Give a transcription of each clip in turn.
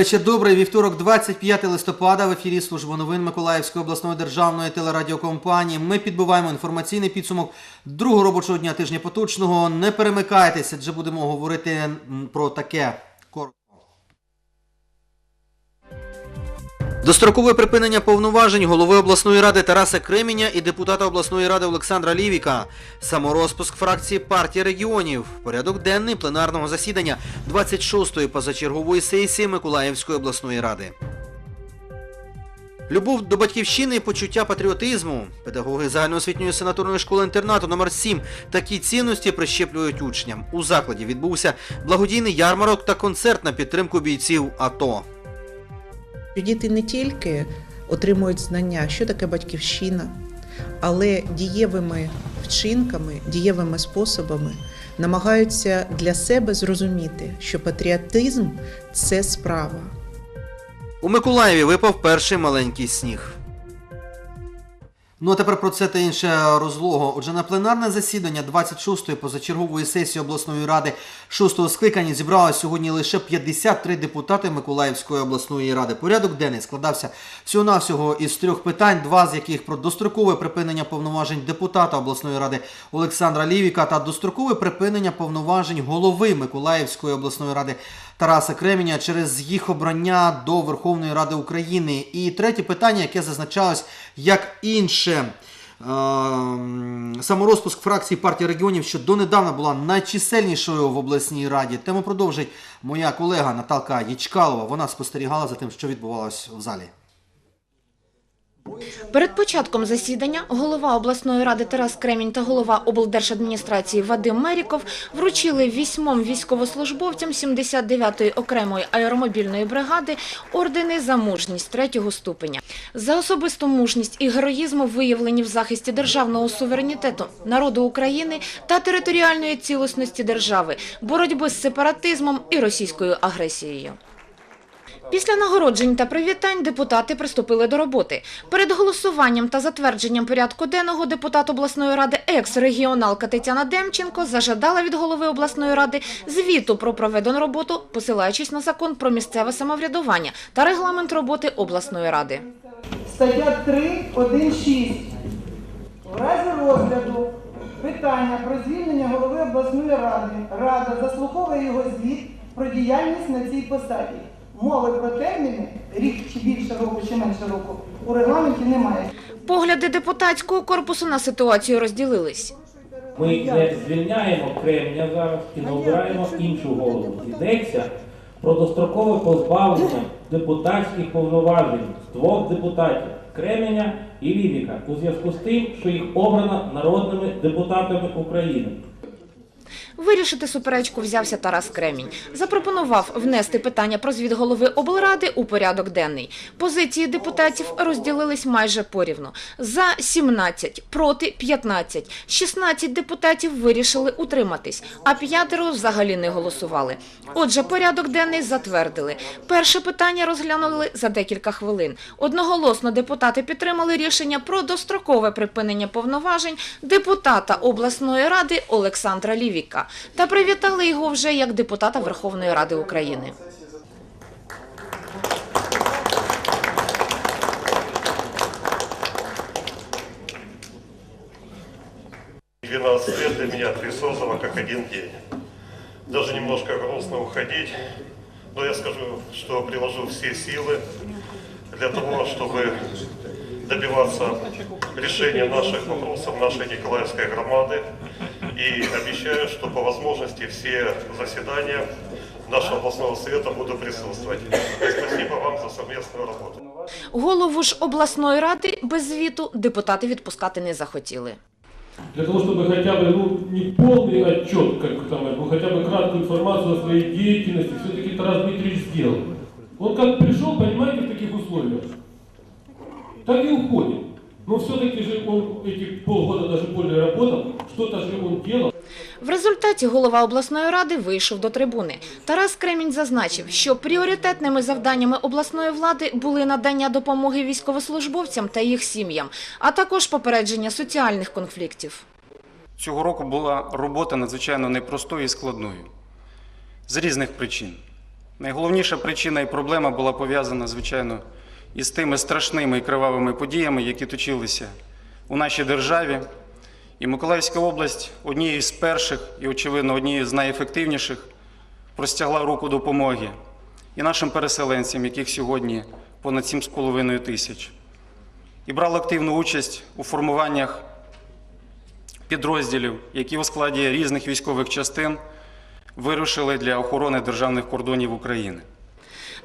Вечір добрий. Вівторок, 25 листопада. В ефірі служба новин Миколаївської обласної державної телерадіокомпанії. Ми підбиваємо інформаційний підсумок другого робочого дня тижня поточного. Не перемикайтеся, адже будемо говорити про таке. Дострокове припинення повноважень голови обласної ради Тараса Креміня і депутата обласної ради Олександра Лівіка. Саморозпуск фракції партії регіонів. Порядок денний пленарного засідання 26-ї позачергової сесії Миколаївської обласної ради. Любов до батьківщини і почуття патріотизму. Педагоги загальноосвітньої санаторної школи інтернату номер 7 такі цінності прищеплюють учням. У закладі відбувся благодійний ярмарок та концерт на підтримку бійців АТО. Діти не тільки отримують знання, що таке батьківщина, але дієвими вчинками, дієвими способами намагаються для себе зрозуміти, що патріотизм це справа. У Миколаєві випав перший маленький сніг. Ну а тепер про це та інше розлого. Отже, на пленарне засідання 26-ї позачергової сесії обласної ради 6-го скликання зібралося сьогодні лише 53 депутати Миколаївської обласної ради. Порядок денний складався всього-навсього із трьох питань, два з яких про дострокове припинення повноважень депутата обласної ради Олександра Лівіка та дострокове припинення повноважень голови Миколаївської обласної ради Тараса Креміня через їх обрання до Верховної Ради України. І третє питання, яке зазначалось як інше. Ем, Саморозпуск фракції партії регіонів, що донедавна була найчисельнішою в обласній раді. Тему продовжить моя колега Наталка Ячкалова. Вона спостерігала за тим, що відбувалось в залі. Перед початком засідання голова обласної ради Тарас Кремінь та голова облдержадміністрації Вадим Меріков вручили вісьмом військовослужбовцям 79-ї окремої аеромобільної бригади ордени за мужність третього ступеня. За особисту мужність і героїзм виявлені в захисті державного суверенітету, народу України та територіальної цілісності держави, боротьби з сепаратизмом і російською агресією. Після нагороджень та привітань депутати приступили до роботи. Перед голосуванням та затвердженням порядку денного депутат обласної ради екс-регіоналка Тетяна Демченко зажадала від голови обласної ради звіту про проведену роботу, посилаючись на закон про місцеве самоврядування та регламент роботи обласної ради. Стаття 3.1.6. В разі розгляду питання про звільнення голови обласної ради Рада заслуховує його звіт про діяльність на цій посаді. Мови про терміни рік чи більше року, чи менше року у регламенті немає. Погляди депутатського корпусу на ситуацію розділились. Ми не звільняємо Кремня зараз і не обираємо іншу голову. Йдеться про дострокове позбавлення депутатських повноважень з двох депутатів Кременя і Лівіка у зв'язку з тим, що їх обрано народними депутатами України. Вирішити суперечку взявся Тарас Кремінь. Запропонував внести питання про звіт голови облради у порядок денний. Позиції депутатів розділились майже порівну. За 17, проти 15. 16 депутатів вирішили утриматись, а п'ятеро взагалі не голосували. Отже, порядок денний затвердили. Перше питання розглянули за декілька хвилин. Одноголосно депутати підтримали рішення про дострокове припинення повноважень депутата обласної ради Олександра Лівіка та привітали його вже як депутата Верховної Ради України. Двенадцать лет для меня Трясозова как один день. Даже немножко грустно уходить, но я скажу, что приложу все силы для того, чтобы добиваться решения наших вопросов нашей Николаевской громады. И обещаю, что по возможности все заседания нашего областного совета буду присутствовать. Спасибо вам за совместную работу. Голову ж обласної ради без звіту депутати відпускати не захотіли. Для того, чтобы хотя бы, ну, не полный отчет, как там, ну, хотя бы краткую информацию о своей деятельности, все-таки Тарас Дмитриевич сделал. Он как пришел, понимаете, в таких условиях, так и уходит. Но все-таки же он эти полгода, даже более работал, что-то же он делал. В результаті голова обласної ради вийшов до трибуни. Тарас Кремінь зазначив, що пріоритетними завданнями обласної влади були надання допомоги військовослужбовцям та їх сім'ям, а також попередження соціальних конфліктів. Цього року була робота надзвичайно непростою і складною з різних причин. Найголовніша причина і проблема була пов'язана, звичайно, із тими страшними і кривавими подіями, які точилися у нашій державі. І Миколаївська область однією з перших і, очевидно, однією з найефективніших простягла руку допомоги і нашим переселенцям, яких сьогодні понад 7,5 тисяч, і брала активну участь у формуваннях підрозділів, які у складі різних військових частин вирушили для охорони державних кордонів України.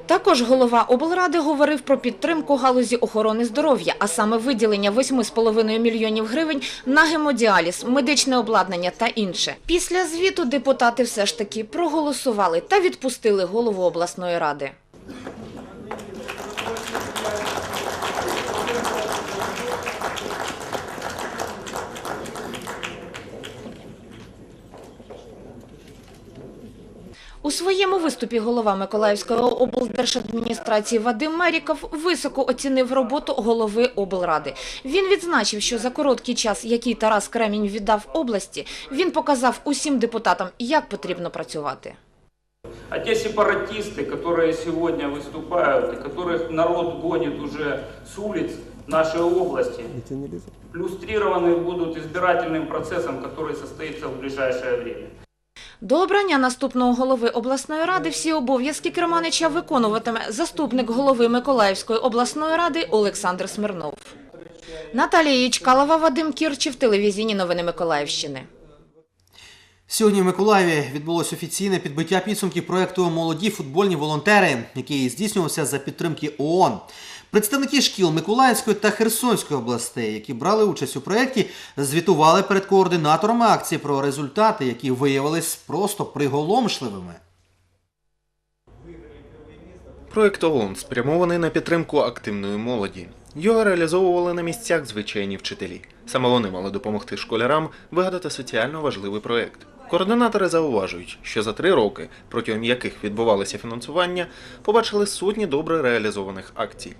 Також голова облради говорив про підтримку галузі охорони здоров'я, а саме виділення 8,5 мільйонів гривень на гемодіаліз, медичне обладнання та інше. Після звіту депутати все ж таки проголосували та відпустили голову обласної ради. своєму виступі голова Миколаївської облдержадміністрації Вадим Меріков високо оцінив роботу голови облради. Він відзначив, що за короткий час, який Тарас Кремінь віддав області, він показав усім депутатам, як потрібно працювати. А те сепаратисты, которые сегодня выступают и которых народ гонит уже с улиц нашей области, плюстрированы будут избирательным процессом, который состоится в ближайшее время. До обрання наступного голови обласної ради всі обов'язки Керманича виконуватиме заступник голови Миколаївської обласної ради Олександр Смирнов. Наталія Ічкалова, Вадим Кірчів, телевізійні новини Миколаївщини. Сьогодні в Миколаєві відбулось офіційне підбиття підсумків проєкту Молоді футбольні волонтери, який здійснювався за підтримки ООН. Представники шкіл Миколаївської та Херсонської областей, які брали участь у проєкті, звітували перед координаторами акції про результати, які виявились просто приголомшливими. Проект ООН спрямований на підтримку активної молоді. Його реалізовували на місцях звичайні вчителі. Саме вони мали допомогти школярам вигадати соціально важливий проект. Координатори зауважують, що за три роки, протягом яких відбувалося фінансування, побачили сотні добре реалізованих акцій.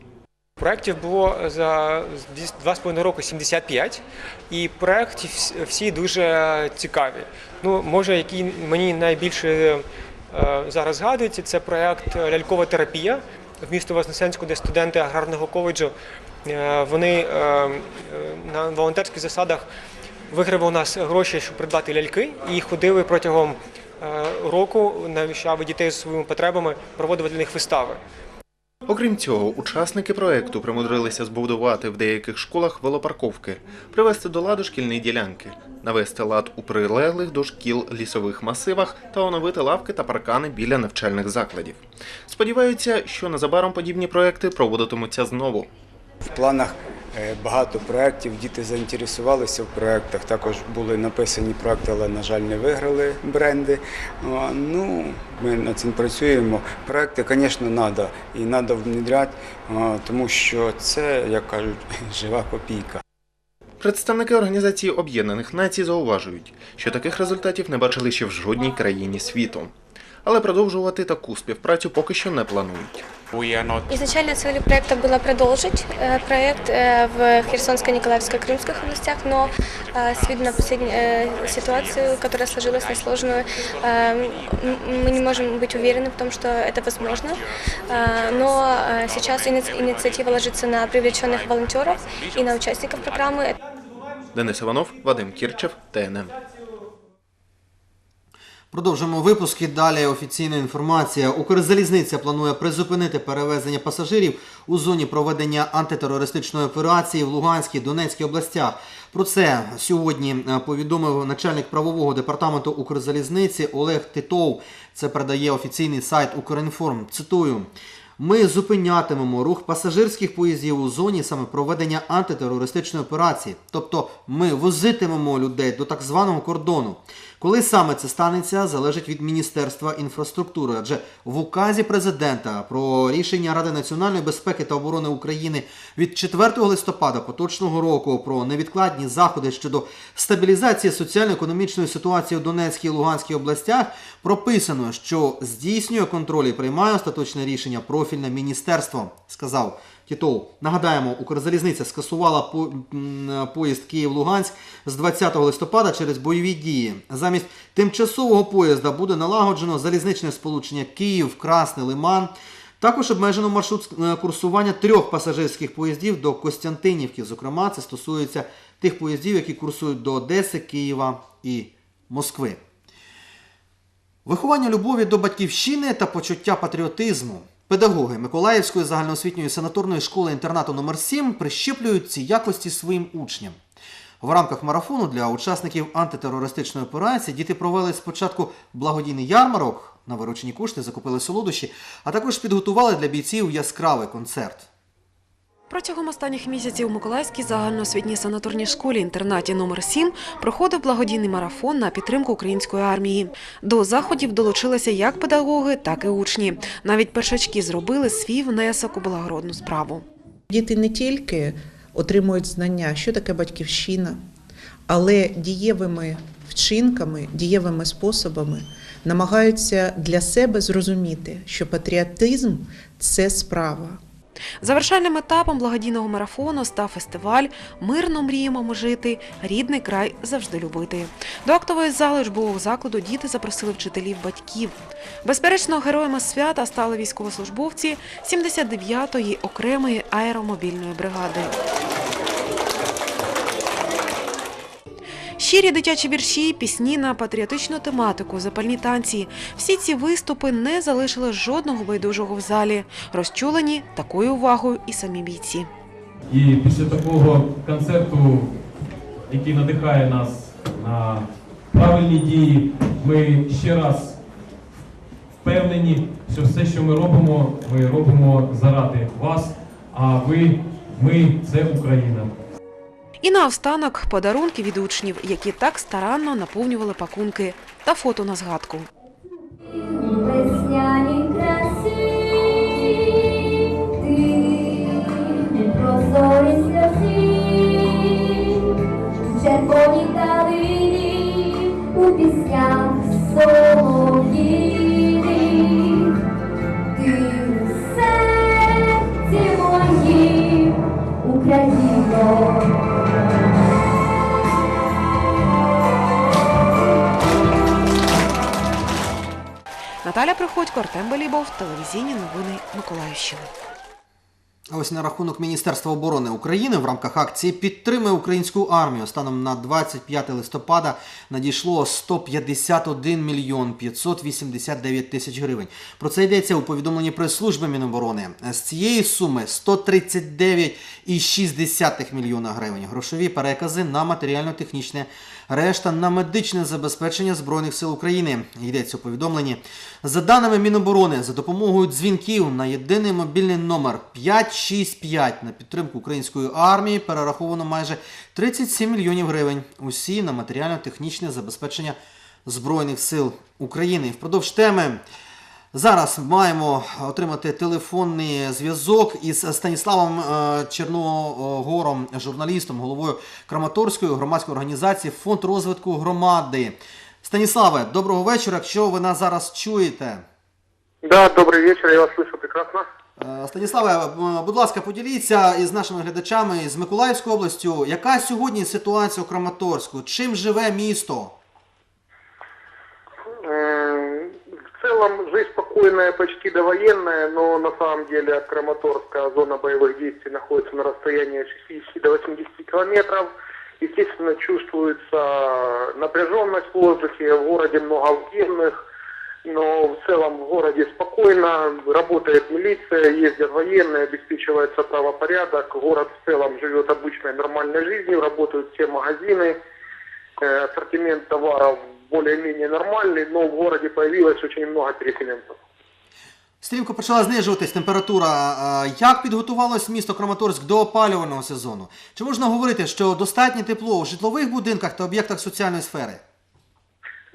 Проєктів було за десь два з половиною роки 75, і проєкти всі дуже цікаві. Ну, може, який мені найбільше е, зараз згадується, це проєкт Лялькова терапія в місто Вознесенську, де студенти аграрного коледжу е, вони е, на волонтерських засадах виграли у нас гроші, щоб придбати ляльки, і ходили протягом е, року, навіщали дітей з своїми потребами, проводили для них вистави. Окрім цього, учасники проекту примудрилися збудувати в деяких школах велопарковки, привести до ладу шкільні ділянки, навести лад у прилеглих до шкіл лісових масивах та оновити лавки та паркани біля навчальних закладів. Сподіваються, що незабаром подібні проекти проводитимуться знову. В планах багато проєктів, діти заінтересувалися в проєктах. Також були написані проекти, але, на жаль, не виграли бренди. Ну, ми над цим працюємо. Проекти, звісно, треба і треба внедряти, тому що це, як кажуть, жива копійка. Представники Організації Об'єднаних Націй зауважують, що таких результатів не бачили ще в жодній країні світу. Але продовжувати таку співпрацю поки що не планують. Изначально целью проекта было продолжить э, проект э, в Херсонской, Николаевской, Крымских областях, но э, с виду на последнюю э, ситуацию, которая сложилась несложную, э, м- мы не можем быть уверены в том, что это возможно. Э, Но э, сейчас ини- инициатива ложится на привлеченных волонтеров и на участников программы. Денис Іванов, Вадим Кірчев, ТНМ. Продовжуємо випуски. Далі офіційна інформація. Укрзалізниця планує призупинити перевезення пасажирів у зоні проведення антитерористичної операції в Луганській Донецькій областях. Про це сьогодні е, повідомив начальник правового департаменту Укрзалізниці Олег Титов. Це передає офіційний сайт Укрінформ. Цитую. Ми зупинятимемо рух пасажирських поїздів у зоні саме проведення антитерористичної операції. Тобто ми возитимемо людей до так званого кордону. Коли саме це станеться, залежить від Міністерства інфраструктури, адже в указі президента про рішення Ради національної безпеки та оборони України від 4 листопада поточного року про невідкладні заходи щодо стабілізації соціально-економічної ситуації у Донецькій і Луганській областях прописано, що здійснює контроль і приймає остаточне рішення профільне міністерство, сказав Тітов. Нагадаємо, Укрзалізниця скасувала по- поїзд Київ-Луганськ з 20 листопада через бойові дії. Замість тимчасового поїзда буде налагоджено залізничне сполучення Київ, Красний Лиман. Також обмежено маршрут е, курсування трьох пасажирських поїздів до Костянтинівки. Зокрема, це стосується тих поїздів, які курсують до Одеси, Києва і Москви. Виховання любові до батьківщини та почуття патріотизму. Педагоги Миколаївської загальноосвітньої санаторної школи інтернату номер 7 прищеплюють ці якості своїм учням. В рамках марафону для учасників антитерористичної операції діти провели спочатку благодійний ярмарок, на виручені кошти закупили солодощі, а також підготували для бійців яскравий концерт. Протягом останніх місяців у Миколаївській загальноосвітній санаторній школі інтернаті номер 7 проходив благодійний марафон на підтримку української армії. До заходів долучилися як педагоги, так і учні. Навіть першачки зробили свій внесок у благородну справу. Діти не тільки отримують знання, що таке батьківщина, але дієвими вчинками, дієвими способами намагаються для себе зрозуміти, що патріотизм це справа. Завершальним етапом благодійного марафону став фестиваль Мирно мріємо жити, рідний край завжди любити. До актової зали жбового закладу діти запросили вчителів батьків. Безперечно, героями свята стали військовослужбовці 79-ї окремої аеромобільної бригади. Щирі дитячі вірші, пісні на патріотичну тематику, запальні танці. Всі ці виступи не залишили жодного байдужого в залі. Розчулені такою увагою і самі бійці. І після такого концерту, який надихає нас на правильні дії, ми ще раз впевнені, що все, що ми робимо, ми робимо заради вас, а ви, ми це Україна. І наостанок подарунки від учнів, які так старанно наповнювали пакунки та фото на згадку. Наталя Приходько, Артем Белібов, телевізійні новини Миколаївщини. А ось на рахунок Міністерства оборони України в рамках акції Підтримай українську армію станом на 25 листопада надійшло 151 мільйон 589 тисяч гривень. Про це йдеться у повідомленні прес-служби Міноборони. З цієї суми 139,6 мільйона гривень. Грошові перекази на матеріально-технічне, решта на медичне забезпечення Збройних сил України. Йдеться у повідомленні. За даними Міноборони, за допомогою дзвінків на єдиний мобільний номер 565 на підтримку української армії перераховано майже 37 мільйонів гривень. Усі на матеріально-технічне забезпечення Збройних сил України. Впродовж теми зараз маємо отримати телефонний зв'язок із Станіславом е, Черногором, журналістом, головою Краматорської громадської організації Фонд розвитку громади. Станіславе, доброго вечора. Якщо ви нас зараз чуєте. Да, добрый вечер, я вас слышу прекрасно. Е, Станіславе, е, будь ласка, поділіться із нашими глядачами з Миколаївською областю. Яка сьогодні ситуація у Краматорську? Чим живе місто? В целом жизнь спокойная, почти довоенная, но на самом деле от Краматорска зона боевых действий находится на расстоянии 60 до 80 километров. Естественно, чувствуется напряженность в воздухе, в городе много военных, но в целом в городе спокойно, работает милиция, ездят военные, обеспечивается правопорядок, город в целом живет обычной нормальной жизнью, работают все магазины, Э, ассортимент товаров более-менее нормальный, но в городе появилось очень много переселенцев. Стрімко почала знижуватись температура. Е, Як підготувалось місто Краматорськ до опалювального сезону? Чи можна говорити, що достатнє тепло у житлових будинках та об'єктах соціальної сфери?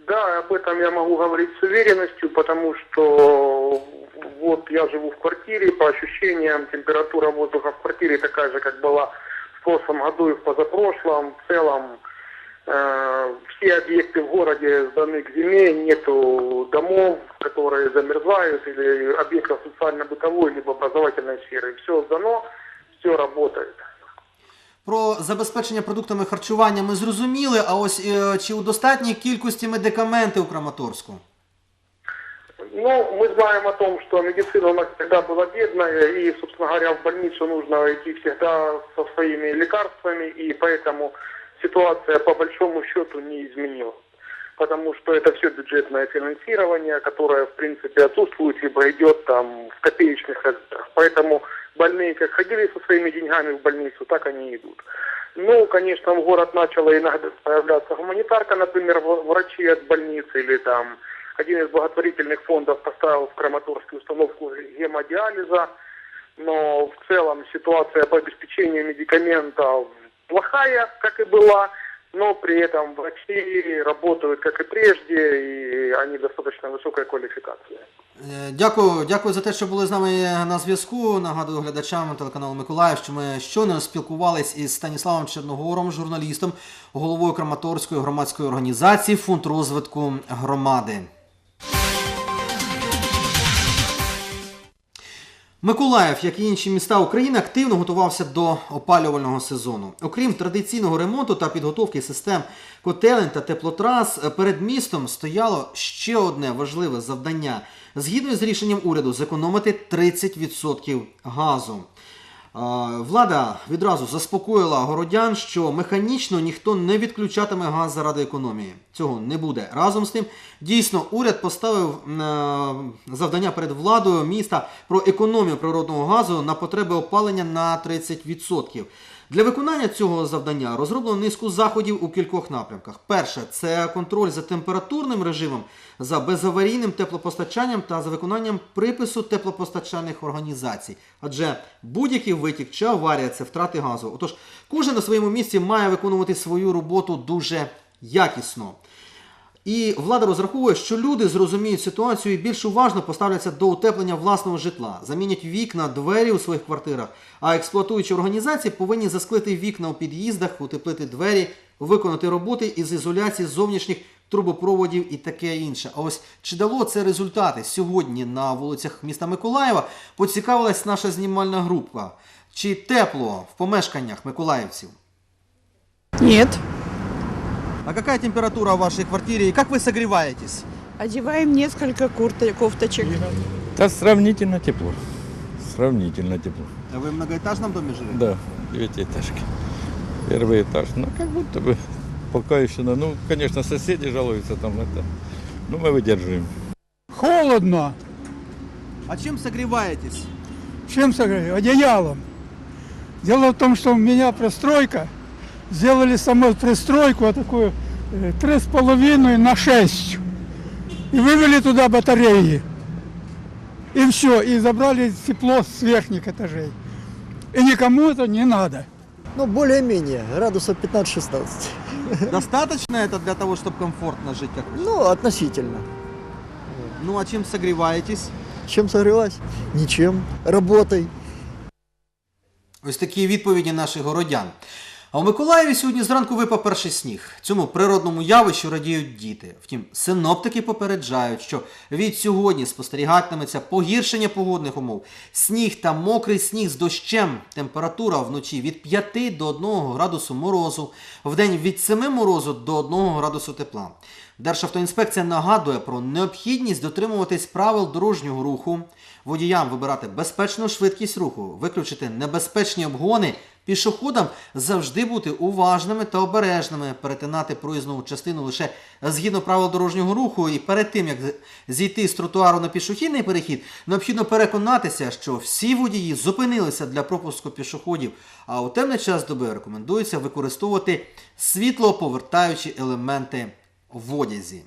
Да, об этом я могу говорить с уверенностью, потому что вот я живу в квартире, по ощущениям температура воздуха в квартире такая же, как была в прошлом году и в позапрошлом. В целом э, все объекты в городе сданы к зиме, нету домов, которые замерзают, или объектов социально-бытовой, либо образовательной сферы. Все сдано, все работает. Про забезпечення продуктами харчування ми зрозуміли, а ось е, чи у достатній кількості медикаменти у Краматорську? Ну, мы знаем о том, что медицина у нас всегда была бедная, и, собственно говоря, в больницу нужно идти всегда со своими лекарствами, и поэтому ситуация по большому счету не изменилась. Потому что это все бюджетное финансирование, которое, в принципе, отсутствует, либо идет там в копеечных размерах. Поэтому больные как ходили со своими деньгами в больницу, так они идут. Ну, конечно, в город начала иногда появляться гуманитарка, например, врачи от больницы или там один из благотворительных фондов поставил в Краматорске установку гемодиализа, но в целом ситуация по обеспечению медикаментов плохая, как и была, но при этом врачи работают как и прежде, и они достаточно высокой квалификации. Е, Дякую, дякую за те, що були з нами на зв'язку. Нагадую глядачам телеканалу Миколаїв, що ми щойно спілкувались із Станіславом Черногором, журналістом, головою Краматорської громадської організації Фонд розвитку громади. Миколаїв, як і інші міста України, активно готувався до опалювального сезону. Окрім традиційного ремонту та підготовки систем котелень та теплотрас, перед містом стояло ще одне важливе завдання згідно з рішенням уряду зекономити 30% газу. Влада відразу заспокоїла городян, що механічно ніхто не відключатиме газ заради економії. Цього не буде. Разом з тим, дійсно, уряд поставив е, завдання перед владою міста про економію природного газу на потреби опалення на 30%. Для виконання цього завдання розроблено низку заходів у кількох напрямках. Перше це контроль за температурним режимом, за безаварійним теплопостачанням та за виконанням припису теплопостачальних організацій. Адже будь-який витік чи аварія це втрати газу. Отож, кожен на своєму місці має виконувати свою роботу дуже якісно. І влада розраховує, що люди зрозуміють ситуацію і більш уважно поставляться до утеплення власного житла, замінять вікна, двері у своїх квартирах, а експлуатуючі організації повинні засклити вікна у під'їздах, утеплити двері, виконати роботи із ізоляції зовнішніх трубопроводів і таке інше. А ось чи дало це результати сьогодні на вулицях міста Миколаєва? Поцікавилась наша знімальна група. Чи тепло в помешканнях миколаївців? Нет. А какая температура в вашей квартире и как вы согреваетесь? Одеваем несколько курток, кофточек. Да сравнительно тепло. Сравнительно тепло. А вы в многоэтажном доме живете? Да, девятиэтажки. Первый этаж. Ну, как будто бы пока еще, на- ну, конечно, соседи жалуются там это. Ну, мы выдерживаем. Холодно. А чем согреваетесь? Чем согрею? Одеялом. Дело в том, что у меня пристройка Сделали саму пристройку вот такую э, три с половиной на 6. И вывели туда батареи. И все. И забрали тепло с верхних этажей. И никому это не надо. Ну, более-менее, градусов 15-16. Достаточно это для того, чтобы комфортно жить, как вы? Ну, относительно. Ну а чем согреваетесь? Чем согреваюсь? Ничем. Работой. Ось такі відповіді наших городян. А у Миколаєві сьогодні зранку випав перший сніг. Цьому природному явищу радіють діти. Втім, синоптики попереджають, що від сьогодні спостерігатиметься погіршення погодних умов. Сніг та мокрий сніг з дощем. Температура вночі від 5 до 1 градусу морозу, вдень від 7 морозу до 1 градусу тепла. Державтоінспекція нагадує про необхідність дотримуватись правил дорожнього руху, водіям вибирати безпечну швидкість руху, виключити небезпечні обгони, пішоходам завжди бути уважними та обережними, перетинати проїзну частину лише згідно правил дорожнього руху. І перед тим, як зійти з тротуару на пішохідний перехід, необхідно переконатися, що всі водії зупинилися для пропуску пішоходів, а у темний час доби рекомендується використовувати світлоповертаючі елементи в одязі.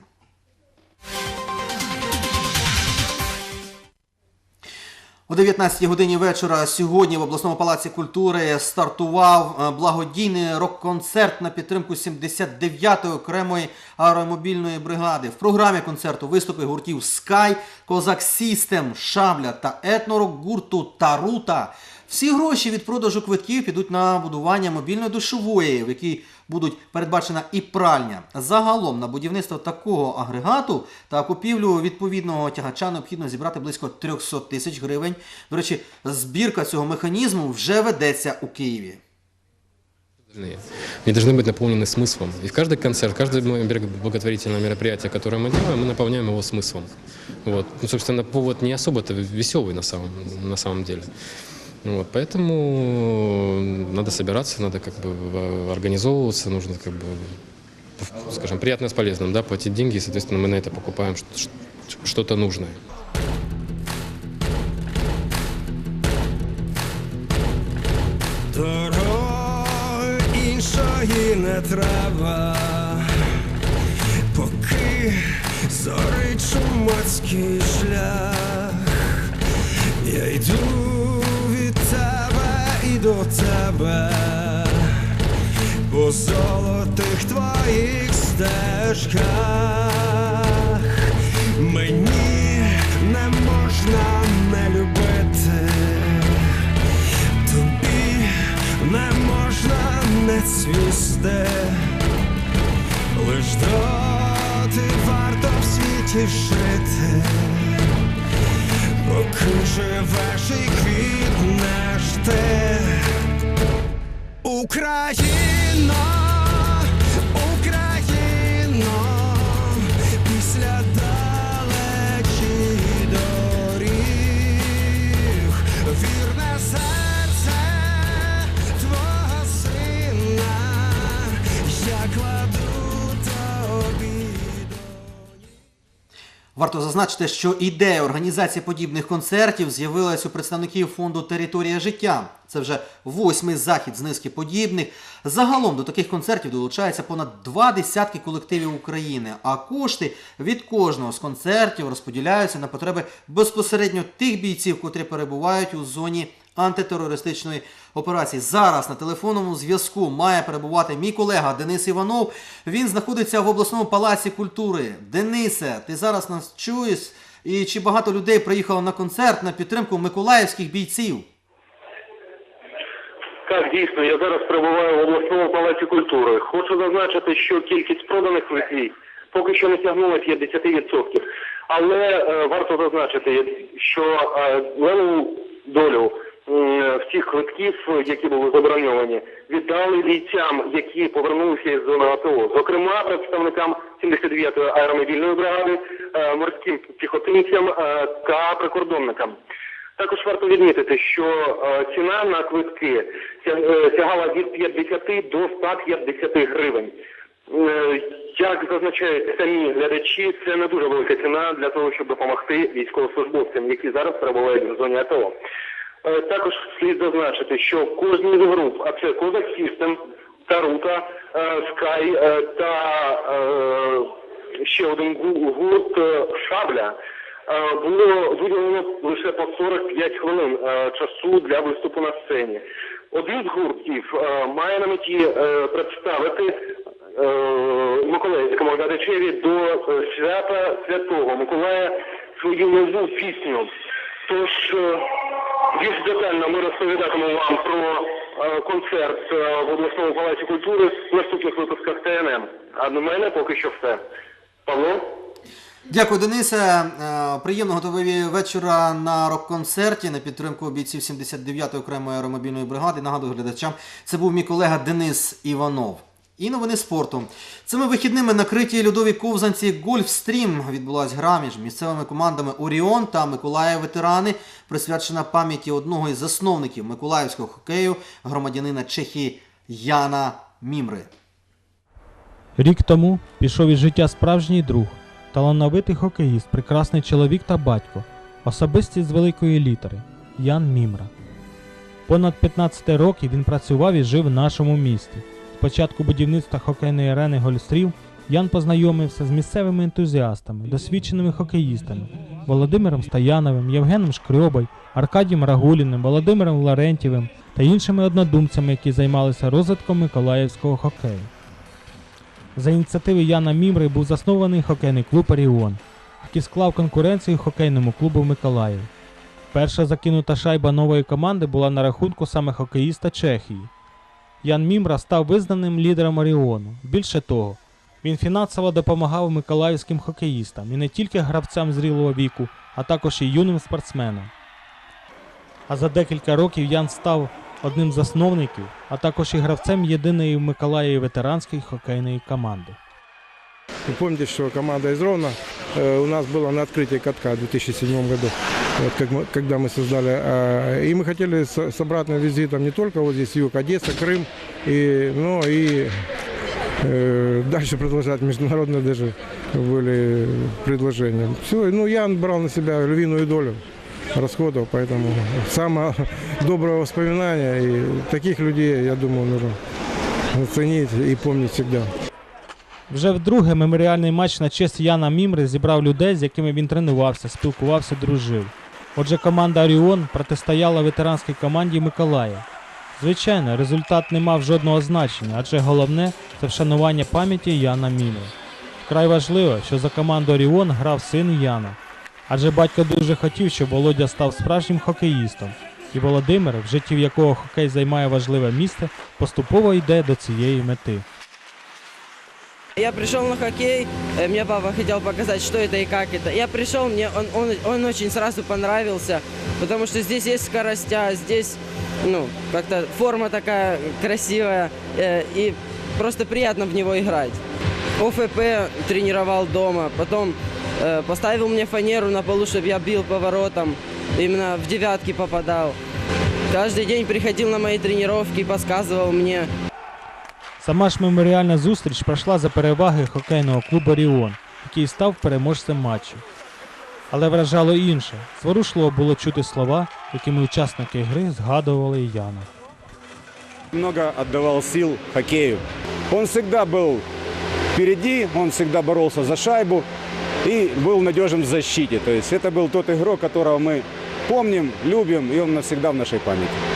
О 19 годині вечора сьогодні в обласному палаці культури стартував е, благодійний рок-концерт на підтримку 79-ї окремої аеромобільної бригади. В програмі концерту виступи гуртів Sky, Козак System, Шабля та етнорок гурту Тарута. Всі гроші від продажу квитків підуть на будування мобільної душової, в якій будуть передбачена і пральня. Загалом на будівництво такого агрегату та купівлю відповідного тягача необхідно зібрати близько 300 тисяч гривень. До речі, збірка цього механізму вже ведеться у Києві. Они должны быть наполнены смыслом. И в каждый концерт, каждое меропри- благотворительное мероприятие, которое мы делаем, мы наполняем его смыслом. Вот. Ну, собственно, повод не особо-то веселый на самом, на самом деле. Вот. Поэтому надо собираться, надо как бы э, организовываться, нужно как бы, скажем, приятное с полезным, да, платить деньги, и, соответственно, мы на это покупаем что- что- что-то нужное. Дороги іншої не треба, поки зорить чумацький шлях. Я йду від тебе і До тебе, по золотих твоїх стежках. Мені не можна не любити. Тобі не можна не цвісти, лиш доти варто в світі жити, поки живеш і квітнеш ти. Україно, Варто зазначити, що ідея організації подібних концертів з'явилась у представників фонду Територія життя. Це вже восьмий захід з низки подібних. Загалом до таких концертів долучається понад два десятки колективів України, а кошти від кожного з концертів розподіляються на потреби безпосередньо тих бійців, котрі перебувають у зоні антитерористичної операції. Зараз на телефонному зв'язку має перебувати мій колега Денис Іванов. Він знаходиться в обласному палаці культури. Денисе, ти зараз нас чуєш? І чи багато людей приїхало на концерт на підтримку миколаївських бійців? Так, дійсно, я зараз перебуваю в обласному палаці культури. Хочу зазначити, що кількість проданих квитків поки що не сягнула 50%. Але е, варто зазначити, що е, левову долю м, квитків, які були заброньовані, віддали бійцям, які повернулися із зони АТО. Зокрема, представникам 79-ї аеромобільної бригади, е, морським піхотинцям е, та прикордонникам. Також варто відмітити, що е, ціна на квитки е, сягала від 50 до 150 гривень. Е, Як зазначають самі глядачі, це не дуже велика ціна для того, щоб допомогти військовослужбовцям, які зараз перебувають в зоні АТО. Е, Також слід зазначити, що кожній з груп, а це Козак Сістем, Тарута, е, Скай е, та е, ще один гурт е, Шабля. Е, Було виділено лише по 45 хвилин е, часу для виступу на сцені. Один з гуртів е, має на меті е, представити е, Миколаївському глядачеві до е, свята Святого Миколая свою нову пісню. Тож е, більш детально ми розповідатимемо вам про е, концерт е, в обласному палаці культури в наступних випусках ТНМ. А на мене поки що все. Павло? Дякую, Денисе. Е, Приємного тобі вечора на рок-концерті на підтримку бійців 79-ї окремої аеромобільної бригади. Нагадую глядачам, це був мій колега Денис Іванов. І новини спорту. Цими вихідними на критій льодовій ковзанці Гольфстрім відбулась гра між місцевими командами Оріон та Миколаїв ветерани, присвячена пам'яті одного із засновників миколаївського хокею, громадянина Чехії Яна Мімри. Рік тому пішов із життя справжній друг, талановитий хокеїст, прекрасний чоловік та батько, особистість з великої літери Ян Мімра. Понад 15 років він працював і жив в нашому місті. Початку будівництва хокейної арени Гольстрів Ян познайомився з місцевими ентузіастами, досвідченими хокеїстами Володимиром Стояновим, Євгеном Шкрьобой, Аркадієм Рагуліним, Володимиром Ларентєвим та іншими однодумцями, які займалися розвитком миколаївського хокею. За ініціативи Яна Мімри був заснований хокейний клуб Оріон, який склав конкуренцію хокейному клубу в Миколаєві. Перша закинута шайба нової команди була на рахунку саме хокеїста Чехії. Ян Мімра став визнаним лідером Оріону. Більше того, він фінансово допомагав миколаївським хокеїстам і не тільки гравцям зрілого віку, а також і юним спортсменам. А за декілька років Ян став одним з засновників, а також і гравцем єдиної в Миколаєві ветеранської хокейної команди. Вы помните, что команда из Ровно э, у нас была на открытии катка в 2007 году, вот как мы- когда мы создали. а, И мы хотели с, с обратным визитом не только вот здесь юг, Одесса, Крым, и, ну и э, дальше продолжать международные даже были предложения. Все, ну Ян брал на себя львиную долю расходов, поэтому самое доброе воспоминание, и таких людей, я думаю, нужно ценить и помнить всегда. Вже вдруге меморіальний матч на честь Яна Мімри зібрав людей, з якими він тренувався, спілкувався, дружив. Отже, команда Оріон протистояла ветеранській команді Миколая. Звичайно, результат не мав жодного значення, адже головне це вшанування пам'яті Яна Мімри. Вкрай важливо, що за команду Оріон грав син Яна. Адже батько дуже хотів, щоб Володя став справжнім хокеїстом. І Володимир, в житті в якого хокей займає важливе місце, поступово йде до цієї мети. Я пришел на хоккей, э, мне папа хотел показать, что это и как это. Я пришел, мне он, он, он очень сразу понравился, потому что здесь есть скоростя, здесь, ну, как-то форма такая красивая, э, и просто приятно в него играть. ОФП тренировал дома, потом э, поставил мне фанеру на полу, чтобы я бил по воротам, именно в девятки попадал. Каждый день приходил на мои тренировки, подсказывал мне, Сама ж меморіальна зустріч пройшла за переваги хокейного клубу Оріон, який став переможцем матчу. Але вражало інше. Зворушливо було чути слова, якими учасники гри згадували Яна. много отдавал сил хоккею. Он всегда был впереди, он всегда боролся за шайбу и был надежен в защите. То есть это был тот игрок, которого мы помним, любим, и он навсегда в нашей памяти.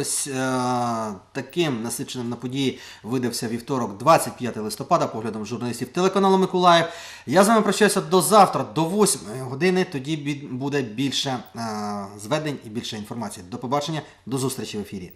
Ось е- таким насиченим на події видався вівторок, 25 листопада, поглядом журналістів телеканалу Миколаїв. Я з вами прощаюся до завтра, до 8 години. Тоді буде більше е- зведень і більше інформації. До побачення, до зустрічі в ефірі.